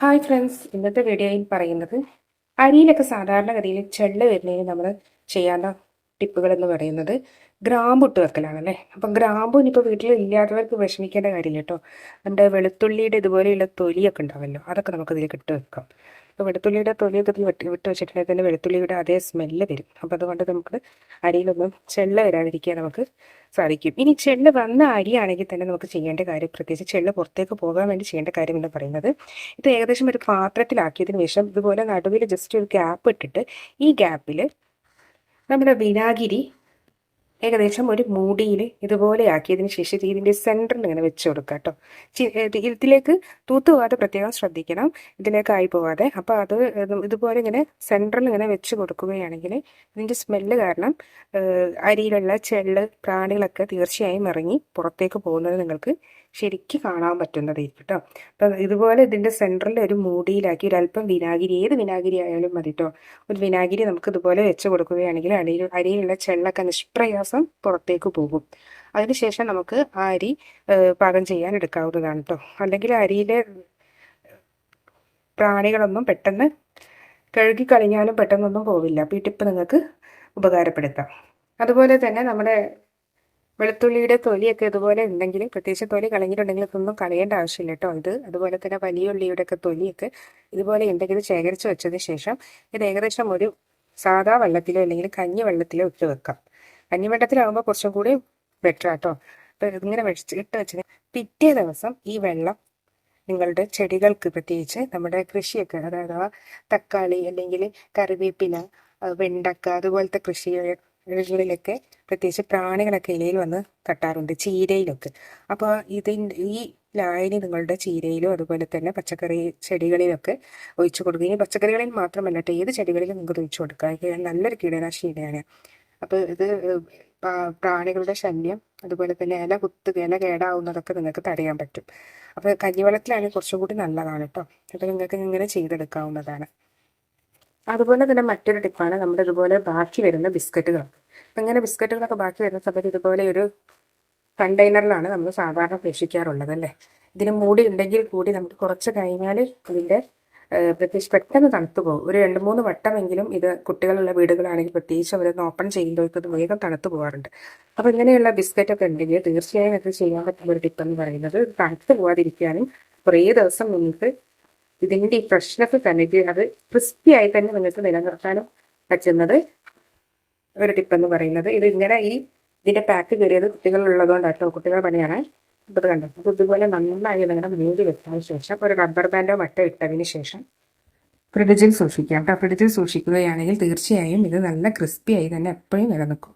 Hi friends ഇന്നത്തെ വീഡിയോയിൽ പറയുന്നത് അരിയിലൊക്കെ സാധാരണഗതിയിൽ ചെള്ള് വരുന്നതിന് നമ്മൾ ചെയ്യാവുന്ന ടിപ്പുകൾ എന്ന് പറയുന്നത് ഗ്രാമ്പു ഇട്ട് വെക്കലാണല്ലേ? അപ്പം ഗ്രാമ്പു ഇനിയിപ്പോൾ വീട്ടിൽ ഇല്ലാത്തവർക്ക് വിഷമിക്കേണ്ട കാര്യമില്ല കേട്ടോ നമ്മുടെ വെളുത്തുള്ളിയുടെ ഇതുപോലെയുള്ള തൊലിയൊക്കെ ഉണ്ടാവല്ലോ അതൊക്കെ നമുക്ക് ഇതിലേക്ക് ഇട്ട് വെക്കാം. അപ്പോൾ വെളുത്തുള്ളിയുടെ തൊലിയൊക്കെ ഇതിൽ വിട്ട് വിട്ട് വെച്ചിട്ടുണ്ടെങ്കിൽ തന്നെ വെളുത്തുള്ളിയുടെ അതേ സ്മെല്ല് വരും. അപ്പോൾ അതുകൊണ്ട് നമുക്ക് അരിയിലൊന്നും ചെള്ള വരാതിരിക്കുക നമുക്ക് സാധിക്കും. ഇനി ചെള്ള് വന്ന അരിയാണെങ്കിൽ തന്നെ നമുക്ക് ചെയ്യേണ്ട കാര്യം പ്രത്യേകിച്ച് ചെള്ള് പുറത്തേക്ക് പോകാൻ വേണ്ടി ചെയ്യേണ്ട കാര്യം എന്ന് പറയുന്നത് ഇത് ഏകദേശം ഒരു പാത്രത്തിലാക്കിയതിന് ശേഷം ഇതുപോലെ നടുവിൽ ജസ്റ്റ് ഒരു ഗ്യാപ്പ് ഇട്ടിട്ട് ഈ ഗ്യാപ്പിൽ നമ്മുടെ വിനാഗിരി ഏകദേശം ഒരു മൂടിയിൽ ഇതുപോലെ ആക്കിയതിന് ശേഷം ഇതിന്റെ സെന്ററിൽ ഇങ്ങനെ വെച്ച് കൊടുക്കുക കേട്ടോ. ഇതിലേക്ക് തൂത്ത് പോകാതെ പ്രത്യേകം ശ്രദ്ധിക്കണം. ഇതിലേക്ക് ആയി പോകാതെ. അപ്പോൾ അത് ഇതുപോലെ ഇങ്ങനെ സെന്ററിൽ ഇങ്ങനെ വെച്ച് കൊടുക്കുകയാണെങ്കിൽ ഇതിന്റെ സ്മെല്ല് കാരണം അരിയിലുള്ള ചെള്ള് പ്രാണികളൊക്കെ തീർച്ചയായും ഇറങ്ങി പുറത്തേക്ക് പോകുന്നത് നിങ്ങൾക്ക് ശരിക്കും കാണാൻ പറ്റുന്നതായിരിക്കും കേട്ടോ അപ്പം ഇതുപോലെ ഇതിന്റെ സെന്ററിൽ ഒരു മൂടിയിലാക്കി ഒരല്പം വിനാഗിരി ഏത് വിനാഗിരി ആയാലും മതി കേട്ടോ ഒരു വിനാഗിരി നമുക്ക് ഇതുപോലെ വെച്ച് കൊടുക്കുകയാണെങ്കിൽ അരിയിൽ അരിയിലുള്ള ചെള്ളൊക്കെ നിഷ്പ്രയാസം പുറത്തേക്ക് പോകും. അതിനുശേഷം നമുക്ക് ആ അരി പാകം ചെയ്യാൻ എടുക്കാവുന്നതാണ് കേട്ടോ അല്ലെങ്കിൽ അരിയിലെ പ്രാണികളൊന്നും പെട്ടെന്ന് കഴുകി കളഞ്ഞാലും പെട്ടെന്നൊന്നും പോവില്ല. അപ്പോൾ ഈ ടിപ്പ് നിങ്ങൾക്ക് ഉപകാരപ്പെടുത്താം. അതുപോലെ തന്നെ നമ്മുടെ വെളുത്തുള്ളിയുടെ തൊലിയൊക്കെ ഇതുപോലെ ഉണ്ടെങ്കിൽ പ്രത്യേകിച്ച് തൊലി കളഞ്ഞിട്ടുണ്ടെങ്കിൽ ഇതൊന്നും കളയേണ്ട ആവശ്യമില്ല കേട്ടോ ഇത്. അതുപോലെ തന്നെ വലിയ ഉള്ളിയുടെ ഒക്കെ തൊലിയൊക്കെ ഇതുപോലെ ഉണ്ടെങ്കിൽ ശേഖരിച്ച് വെച്ചതിന് ശേഷം ഇത് ഏകദേശം ഒരു സാധാ വെള്ളത്തിലോ അല്ലെങ്കിൽ കഞ്ഞി വെള്ളത്തിലോ ഇട്ട് വെക്കാം. കഞ്ഞി വെള്ളത്തിലാകുമ്പോൾ കുറച്ചും കൂടി ബെറ്റർ ആട്ടോ അപ്പോൾ ഇതിങ്ങനെ വെച്ച് ഇട്ട് വെച്ചത് പിറ്റേ ദിവസം ഈ വെള്ളം നിങ്ങളുടെ ചെടികൾക്ക് പ്രത്യേകിച്ച് നമ്മുടെ കൃഷിയൊക്കെ അതായത് തക്കാളി അല്ലെങ്കിൽ കറിവേപ്പില വെണ്ടക്ക അതുപോലത്തെ കൃഷി ഇലകളിലൊക്കെ പ്രത്യേകിച്ച് പ്രാണികളൊക്കെ ഇലയിൽ വന്ന് തട്ടാറുണ്ട് ചീരയിലൊക്കെ. അപ്പോൾ ഇതിന്റെ ഈ ലായനി നിങ്ങളുടെ ചീരയിലും അതുപോലെ തന്നെ പച്ചക്കറി ചെടികളിലൊക്കെ ഒഴിച്ചു കൊടുക്കുകയും പച്ചക്കറികളിൽ മാത്രമല്ല ഏത് ചെടികളിലും നിങ്ങൾക്ക് ഒഴിച്ചു കൊടുക്കുക നല്ലൊരു കീടനാശിനിയാണ്. അപ്പോൾ ഇത് പ്രാണികളുടെ ശല്യം അതുപോലെ തന്നെ ഇല കുത്ത് ഇല കേടാവുന്നതൊക്കെ നിങ്ങൾക്ക് തടയാൻ പറ്റും. അപ്പോൾ കഞ്ഞിവെള്ളത്തിലാണെങ്കിൽ കുറച്ചും കൂടി നല്ലതാണ് കേട്ടോ. അപ്പോൾ നിങ്ങൾക്ക് ഇങ്ങനെ ചെയ്തെടുക്കാവുന്നതാണ്. അതുപോലെ തന്നെ മറ്റൊരു ടിപ്പാണ് നമ്മുടെ ഇതുപോലെ ബാക്കി വരുന്ന ബിസ്ക്കറ്റുകൾ. അങ്ങനെ ബിസ്ക്കറ്റുകളൊക്കെ ബാക്കി വരുന്ന സമയത്ത് ഇതുപോലെ ഒരു കണ്ടെയ്നറിലാണ് നമ്മൾ സാധാരണ പ്രേക്ഷിക്കാറുള്ളത് അല്ലേ? ഇതിന് മൂടി ഉണ്ടെങ്കിൽ കൂടി നമുക്ക് കുറച്ച് കഴിഞ്ഞാൽ ഇതിന്റെ പ്രത്യേകിച്ച് പെട്ടെന്ന് തണുത്തു പോകും. ഒരു രണ്ട് മൂന്ന് വട്ടമെങ്കിലും ഇത് കുട്ടികളുള്ള വീടുകളാണെങ്കിൽ പ്രത്യേകിച്ച് അവരൊന്ന് ഓപ്പൺ ചെയ്യുമ്പോഴേക്കും ഇത് വേഗം തണുത്തു പോകാറുണ്ട്. അപ്പോൾ ഇങ്ങനെയുള്ള ബിസ്ക്കറ്റൊക്കെ ഉണ്ടെങ്കിൽ തീർച്ചയായും ഇത് ചെയ്യാൻ പറ്റുന്ന ഒരു ടിപ്പ് എന്ന് പറയുന്നത് തണുത്തു പോകാതിരിക്കാനും കുറേ ദിവസം നിങ്ങൾക്ക് ഇതിന്റെ ഈ ഫ്രഷ്നെസ് തന്നെ അത് ക്രിസ്പി ആയി തന്നെ നിങ്ങൾക്ക് നിലനിർത്താനും പറ്റുന്നത് ഒരു ടിപ്പ് എന്ന് പറയുന്നത്. ഇത് ഇങ്ങനെ ഈ ഇതിന്റെ പാക്ക് കയറിയത് കുട്ടികൾ കേട്ടോ കുട്ടികൾ പണിയാണ്. ഇത് കണ്ടോ? അപ്പോൾ ഇതുപോലെ നന്നായി നിങ്ങളുടെ മൂടി വെച്ചതിന് ശേഷം ഒരു റബ്ബർ ബാൻഡോ മറ്റോ ഇട്ടതിന് ശേഷം ഫ്രിഡ്ജിൽ സൂക്ഷിക്കാം. കേട്ടോ ഫ്രിഡ്ജിൽ സൂക്ഷിക്കുകയാണെങ്കിൽ തീർച്ചയായും ഇത് നല്ല ക്രിസ്പി ആയി തന്നെ എപ്പോഴും നിലനിൽക്കും.